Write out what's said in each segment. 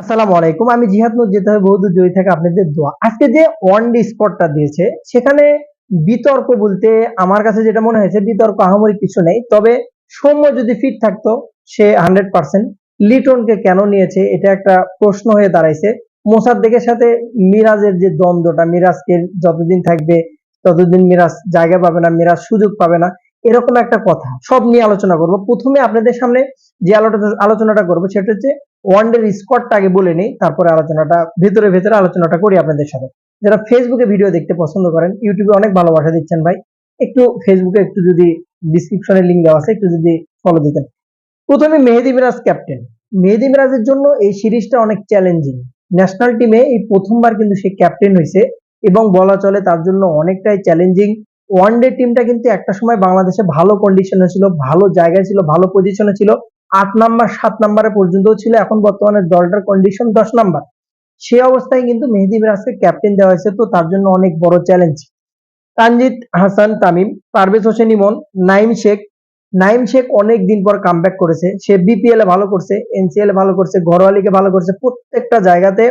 আসসালামু আলাইকুম, আমি জিহাদ নুর, যেতে হবে বহুদূর, জয়ী থেকে আপনাদের দোয়া। আজকে যে ওয়ান ডে স্পটটা দিয়েছে, সেখানে বিতর্ক বলতে আমার কাছে যেটা মনে হয়েছে, বিতর্ক আহামরি কিছু নেই, তবে সৌম্য যদি ফিট থাকতো, সে হান্ড্রেড পার্সেন্ট লিটনকে কেন নিয়েছে, এটা একটা প্রশ্ন হয়ে দাঁড়াইছে। মোসাদ্দেকের সাথে মিরাজের যে দ্বন্দ্বটা, মিরাজকে যতদিন থাকবে, ততদিন মিরাজ জায়গা পাবে না, মিরাজ সুযোগ পাবে না, এরকম একটা কথা। সব নিয়ে আলোচনা করব। প্রথমে আপনাদের সামনে যে আলোটা- আলোচনাটা করব, সেটা হচ্ছে ওয়ানডের স্কোয়াডটা আগে বলে নিই, তারপরে আলোচনাটা, ভেতরে ভেতরে আলোচনাটা করি আপনাদের সাথে। যারা ফেসবুকে ভিডিও দেখতে পছন্দ করেন ইউটিউবে অনেক ভালোবাসা দিচ্ছেন ভাই, একটু ফেসবুকে একটু যদি ডিসক্রিপশনে লিঙ্ক দেওয়া আছে, একটু যদি ফলো দিতেন। প্রথমে মেহেদি মিরাজ ক্যাপ্টেন মেহেদি মিরাজের জন্য এই সিরিজটা অনেক চ্যালেঞ্জিং ন্যাশনাল টিমে এই প্রথমবার কিন্তু সে ক্যাপ্টেন হয়েছে এবং বলা চলে তার জন্য অনেকটাই চ্যালেঞ্জিং ওয়ানডে টিমটা কিন্তু একটা সময় বাংলাদেশে ভালো কন্ডিশনে ছিল, ভালো জায়গায় ছিল, ভালো পজিশনে ছিল। আট নাম্বার, সাত নাম্বারে পর্যন্ত ছিল, এখন বর্তমানে দলটার কন্ডিশন দশ নাম্বার। সে অবস্থায় কিন্তু মেহেদি মিরাজকে ক্যাপ্টেন দেওয়া হয়েছে, তো তার জন্য অনেক বড় চ্যালেঞ্জ তানজিদ হাসান তামিম, পারভেজ হোসেন ইমন, নাইম শেখ। নাইম শেখ অনেক দিন পর কামব্যাক করেছে। সে বিপিএল এ ভালো করছে এনসিএল এ ভালো করছে ঘরোয়া লিগে ভালো করছে প্রত্যেকটা জায়গাতে।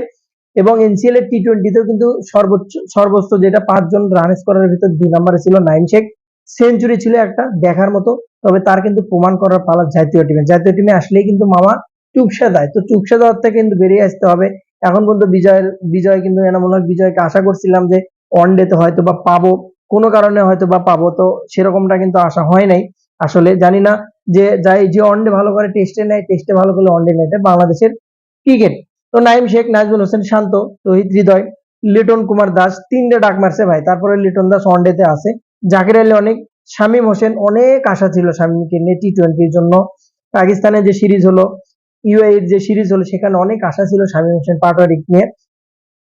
এবং এনসিএল এর টি টোয়েন্টিতেও কিন্তু সর্বোচ্চ সর্বোচ্চ যেটা পাঁচজন রান স্কোরের ভিতর দুই নম্বরে ছিল নাইম শেখ। সেঞ্চুরি ছিল একটা দেখার মতো তবে তার কিন্তু প্রমাণ করার পালা জাতীয় টিমে জাতীয় টিমে আসলেই কিন্তু মামা চুপসা দেয়। তো চুপসা দেওয়ার থেকে কিন্তু বেরিয়ে আসতে হবে। এখন পর্যন্ত বিজয়ের বিজয় কিন্তু এনা মনে বিজয়কে আশা করছিলাম যে ওয়ান ডেতে হয়তো বা পাবো। কোনো কারণে হয়তো বা পাবো। তো সেরকমটা কিন্তু আশা হয় নাই। আসলে জানি না যে, যাই যে ওয়ানডে ভালো করে টেস্টে নেয় টেস্টে ভালো করলে ওয়ানডে নেয়। বাংলাদেশের ক্রিকেট তো নাইম শেখ, নাজমুল হোসেন শান্ত, তহিদ হৃদয়, লিটন কুমার দাস, তিনটে ডাক মারছে ভাই। তারপরে লিটন দাস ওয়ানডেতে আছে। জাকির আলী অনেক শামীম হোসেন অনেক আশা ছিল শামীমকে নিয়ে টি টোয়েন্টির জন্য। পাকিস্তানের যে সিরিজ হলো ইউএইর যে সিরিজ হলো, সেখানে অনেক আশা ছিল শামীম হোসেন পাটোয়ারি নিয়ে।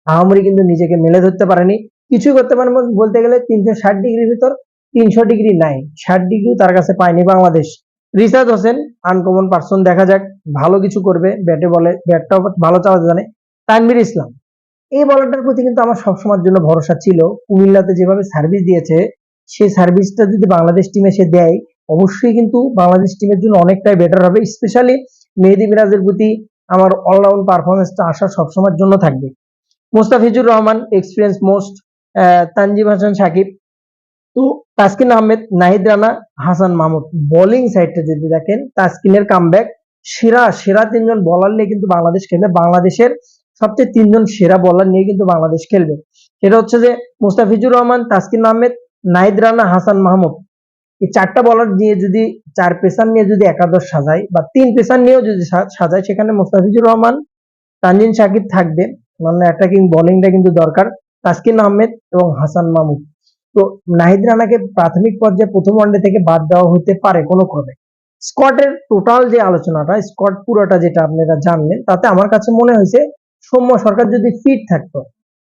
আহামরি কিন্তু নিজেকে মেলে ধরতে পারেনি। কিছুই করতে পারেন বলতে গেলে তিনশো ষাট ডিগ্রির ভিতর তিনশো ডিগ্রি নাই। ষাট ডিগ্রিও তার কাছে পায়নি বাংলাদেশ। রিসাদ হোসেন আনকমন পার্সন দেখা যাক, ভালো কিছু করবে, ব্যাটে বলে, ব্যাটটাও ভালো চালাতে জানে। তানভীর ইসলাম। এই বলারটার প্রতি কিন্তু আমার সবসময়ের জন্য ভরসা ছিল। কুমিল্লাতে যেভাবে সার্ভিস দিয়েছে সেই সার্ভিসটা যদি বাংলাদেশ টিমে সে দেয়, অবশ্যই কিন্তু বাংলাদেশ টিমের জন্য অনেকটাই বেটার হবে। স্পেশালি মেহেদি মিরাজের প্রতি আমার অলরাউন্ড পারফরমেন্সটা আশা সবসময়ের জন্য থাকবে। Mustafizur Rahman experience most Tanzim Hasan, Sakib. তো তাসকিন আহমেদ, নাহিদ রানা, হাসান মাহমুদ। বোলিং সাইডটা যদি দেখেন, তাসকিনের কামব্যাক সেরা সেরা তিনজন বলার নিয়ে কিন্তু বাংলাদেশ খেলবে। বাংলাদেশের সবচেয়ে তিনজন সেরা বলার নিয়ে কিন্তু বাংলাদেশ খেলবে। সেটা হচ্ছে যে মুস্তাফিজুর রহমান, তাসকিন আহমেদ নাহিদ রানা হাসান মাহমুদ। এই চারটা বলার নিয়ে যদি, চার পেসার নিয়ে যদি একাদশ সাজায়, বা তিন পেসার নিয়েও যদি সাজায়, সেখানে মুস্তাফিজুর রহমান, তানজিন সাকিব থাকবে। মানে অ্যাটাকিং বোলিংটা কিন্তু দরকার, তাসকিন আহমেদ এবং হাসান মাহমুদ। তো নাহিদ রানাকে প্রাথমিক পর্যায়ে প্রথম ওয়ানডে থেকে বাদ দেওয়া হতে পারে কোনো ক্রমে। স্কটের টোটাল যে আলোচনাটা, স্কট পুরোটা যেটা আপনারা জানলেন, তাতে আমার কাছে মনে হয়েছে সৌম্য সরকার যদি ফিট থাকতো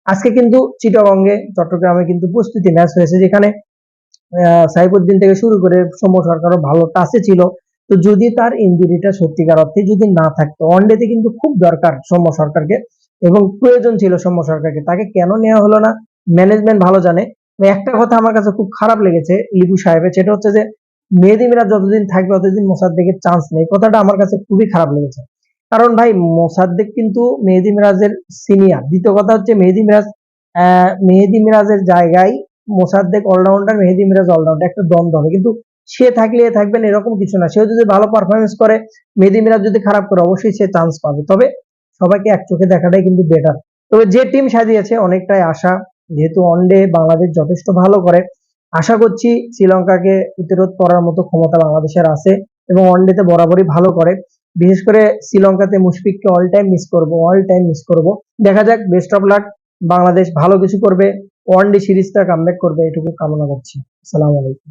আজকে কিন্তু চিটাগঙ্গে চট্টগ্রামে কিন্তু প্রস্তুতি ম্যাচ হয়েছে যেখানে সাইফুদ্দিন থেকে শুরু করে সৌম্য সরকারও ভালো টাচে ছিল। তো যদি তার ইঞ্জুরিটা সত্যিকার অর্থে যদি না থাকতো ওয়ানডেতে কিন্তু খুব দরকার সৌম্য সরকারকে এবং প্রয়োজন ছিল সৌম্য সরকারকে। তাকে কেন নেওয়া হলো না? ম্যানেজমেন্ট ভালো জানে। একটা কথা আমার কাছে খুব খারাপ লেগেছে লিপু সাহেবের, সেটা হচ্ছে যে মেহেদি মিরাজ যতদিন থাকবে ততদিন মোসাদ্দেকের চান্স নেই। কথাটা আমার কাছে খুবই খারাপ লেগেছে। কারণ ভাই মোসাদ্দেক কিন্তু মেহেদি মিরাজের সিনিয়র দ্বিতীয় কথা হচ্ছে মেহেদি মিরাজ মেহেদি মিরাজের জায়গায় মোসাদ্দেক অলরাউন্ডার মেহেদি মিরাজ অলরাউন্ডার একটা দ্বন্দ্ব হবে। কিন্তু সে থাকলে এ থাকবেন এরকম কিছু না। সেও যদি ভালো পারফরমেন্স করে, মেহেদি মিরাজ যদি খারাপ করে, অবশ্যই সে চান্স পাবে। তবে সবাইকে এক চোখে দেখাটাই কিন্তু বেটার তবে যে টিম সাজিয়েছে, অনেকটাই আশা। যেহেতু ওয়ানডে বাংলাদেশ যথেষ্ট ভালো করে, আশা করছি শ্রীলঙ্কাকে প্রতিরোধ করার মতো ক্ষমতা বাংলাদেশের আছে এবং ওয়ানডেতে বরাবরই ভালো করে। বিশেষ করে শ্রীলঙ্কাতে মুশফিককে অল টাইম মিস করব অল টাইম মিস করব। দেখা যাক বেস্ট অফ লাক বাংলাদেশ ভালো কিছু করবে ওয়ান ওয়ানডে সিরিজটা কামব্যাক করবে, এটুকু কামনা করছি। আসসালামু আলাইকুম।